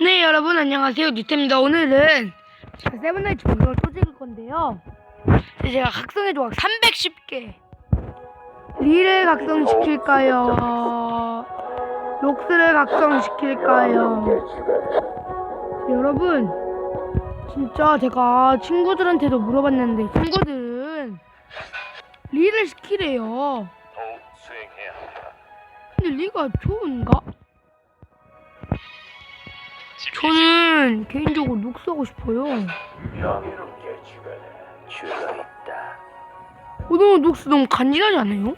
네 여러분 안녕하세요. 뉴태입니다. 오늘은 제가 세븐나이츠 공격을 또 찍을 건데요. 제가 각성의 조각 310개. 리를 각성시킬까요? 녹스를 각성시킬까요? 여러분 진짜 제가 친구들한테도 물어봤는데 친구들은 리를 시키래요. 근데 리가 좋은가? 저는 개인적으로 녹스 하고 싶어요 죽어라. 죄가 있다. 어, 너무 녹스 너무 간지나지 않아요?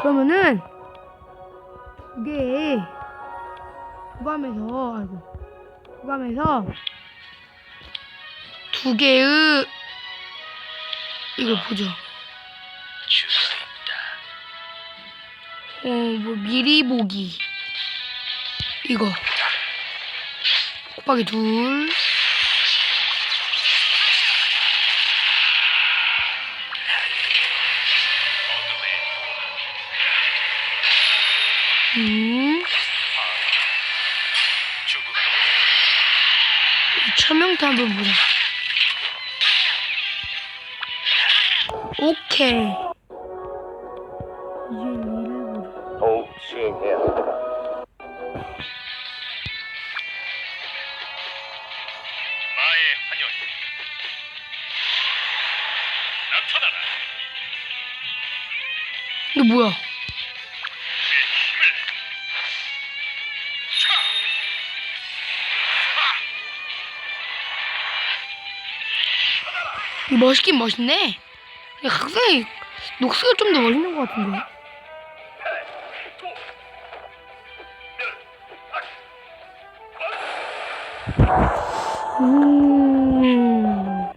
그러면은 이게 부감에서 아이고 부감에서 두 개의 이거 보죠. 어 뭐 미리 보기 이거 곱하기 둘 음. 천명타 한번 보자. 오케이. 멋있긴 멋있네. 근데 각성이 녹스가 좀 더 멋있는 것 같은데. 음.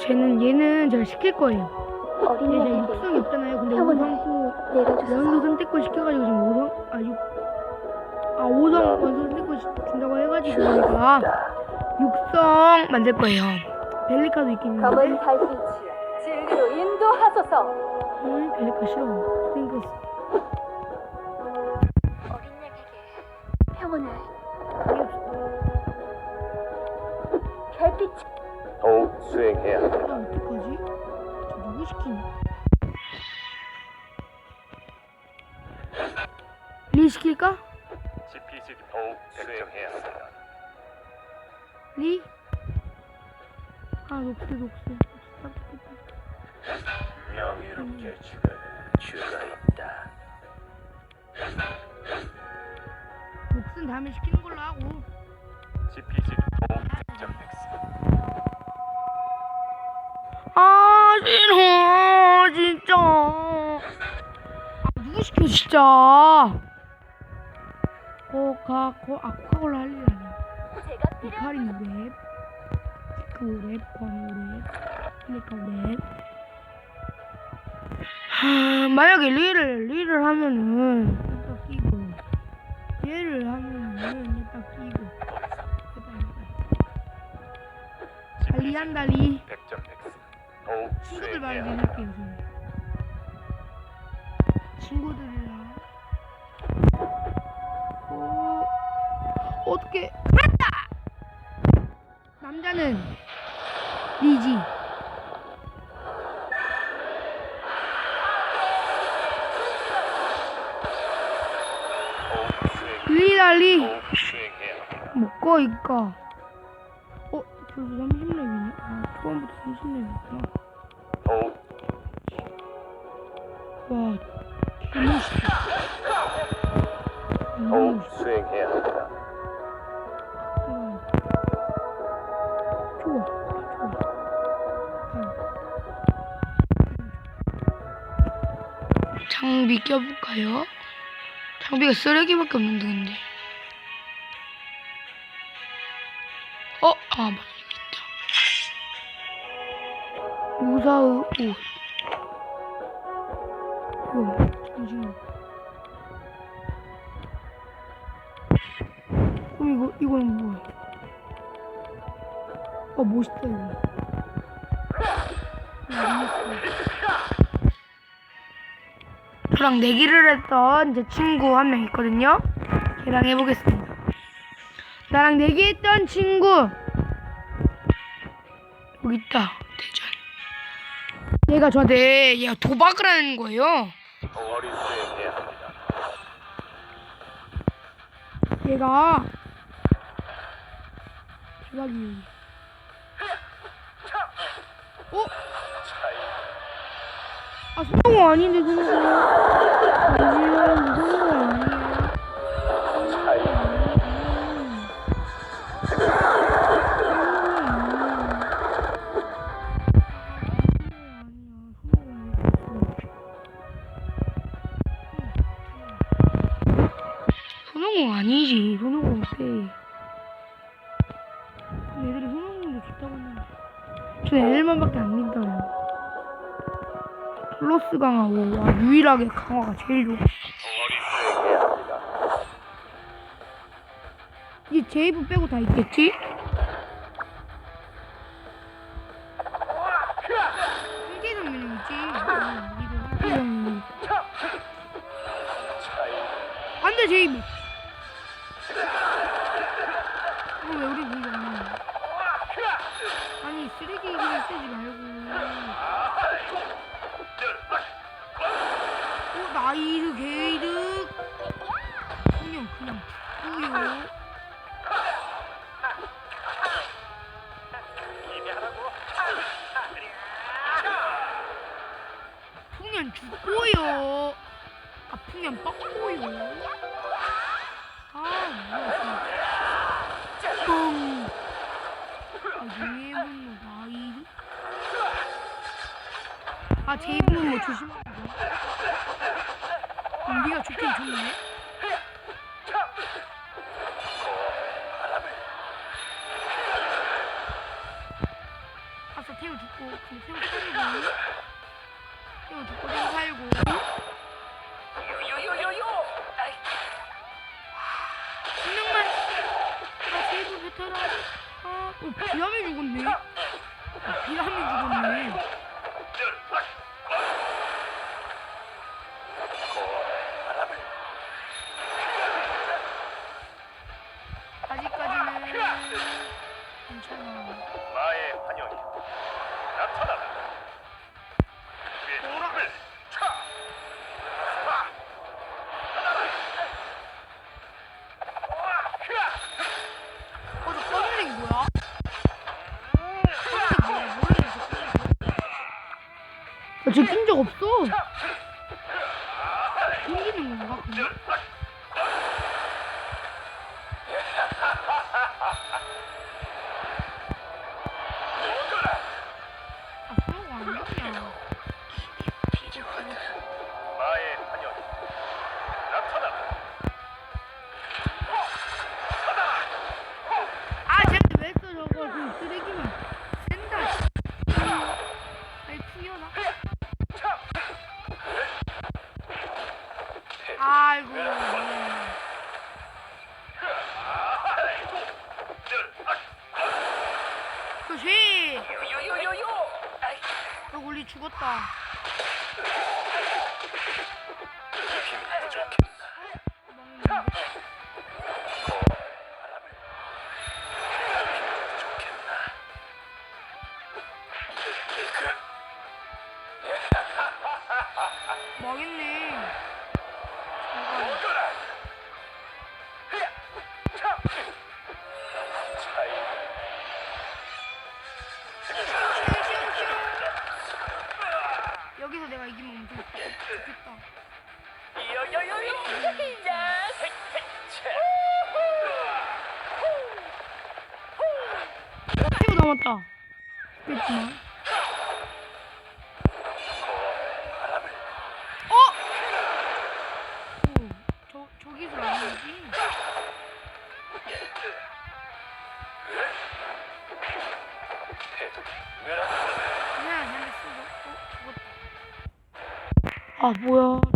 쟤는 얘는 제가 시킬 거예요. 얘 어린이들이 육성이 없잖아요. 근데 오성도 내려주소서 연소 선택권 시켜가지고 지금 오성 아 육. 아 오성 연소 선택권 시- 준다고 해가지고 제가 육성 만들 거예요. 벨리카도 있긴 검은 있는데. 달빛이여 진리로 인도하소서 음, 벨리카 싫어. 스팅크스. 어린 양에게 평온을 별빛 더욱 수행해야. 아 어떡하지? 저 누구 시키니? 시킬까? 지피지 더욱 수행해야 합니다. 리? 아 녹스. 녹스 명예롭게 죽어라. 죄가 있다. 녹슨 다음에 시키는 걸로 하고. 지피지 더욱 득점 백스. 아 싫어 진짜 아, 누구 시켜 진짜 코카 코 아 코카콜라 할일 아니야 이카리 랩 그 랩, 광우 랩, 그러니까 랩. 하, 만약에 리를 리를 하면은 딱 끼고 얘를 하면은 딱 끼고 달리 한다 리. 100점 백스. 더욱 친구들. 해볼게요 저는 친구들이 어떻게 맞다 남자는 리지 더욱 수행. 리다 리 더욱 수행해야 합니다. 먹고 이까 어 벌써 30렙이네 아 초반부터 30렙이구나 더욱 와 더욱 개멋있어 수행해야 합니다. 장비 껴볼까요? 장비가 쓰레기밖에 없는데 근데. 어, 아 맞아 있다. 무사의 옷. 우와, 잠시만. 그럼 이거 이건 뭐야? 어 멋있다 이거. 저랑 내기를 했던 제 친구 한 명 있거든요. 걔랑 해보겠습니다. 나랑 내기했던 친구 여기 있다 대전. 얘가 저한테 얘가 도박을 하는 거예요. 얘가 대박이. 어? 아 성우 아닌데 성우. 아니야 성우 아니야. 차이 손흥공 아니지 손흥공 어때 애들이 손흥공도 좋다고 했는데 저 애들만밖에 안 믿어요 플러스 강하고 와 유일하게 강화가 제일 좋아. 이제 제이브 빼고 다 있겠지? 안돼 제이브 죽고요 풍년 죽고요. 아 풍년 뻗고요. 아 뭐야 진짜 뻥 아, 얘 분노 나이스 아, 제 입은 뭐 조심하자. 우리가 좋긴 좋네. 근데 태우 살고. 죽고, 태우 살고. 한 명만. 아, 제이브 베테랑. 아, 어, 비람이 죽었네. 아, 비람이 죽었네. 아직까지는 괜찮아. 나의 환영이 뭐라? 왼쪽을 차. 차. 어, 저 꺼늘링 뭐야? 꺼늘링 뭐야? 모르겠네, 저 꺼늘링. 아, 쟤낀적 없어. 생기는 건가? 그냥? 너 우리 죽었다. 망했네. 남았다. 그랬지만. 어? 오, 저, 저기서? 그냥 어, 죽었다. 아, 뭐야.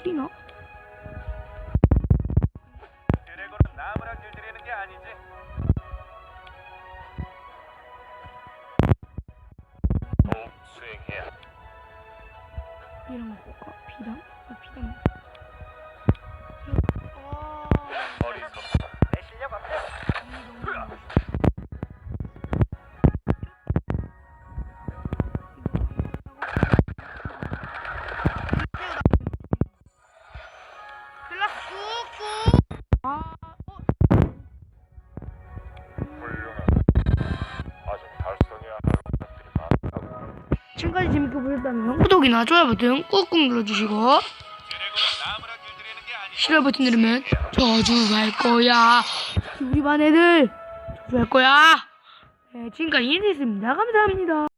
어디나? 드래곤은 나무랑 길들이는 게 아니지. 더욱 수행해야 한다. 이런 거 볼까? 비담? 아 비담. 지금까지 재밌게 보셨다면 구독이나 좋아요 버튼 꾹꾹 눌러주시고. 싫어 버튼 누르면 저주할 거야. 우리 반 애들 저주할 거야. 네, 지금까지 인사했습니다. 감사합니다.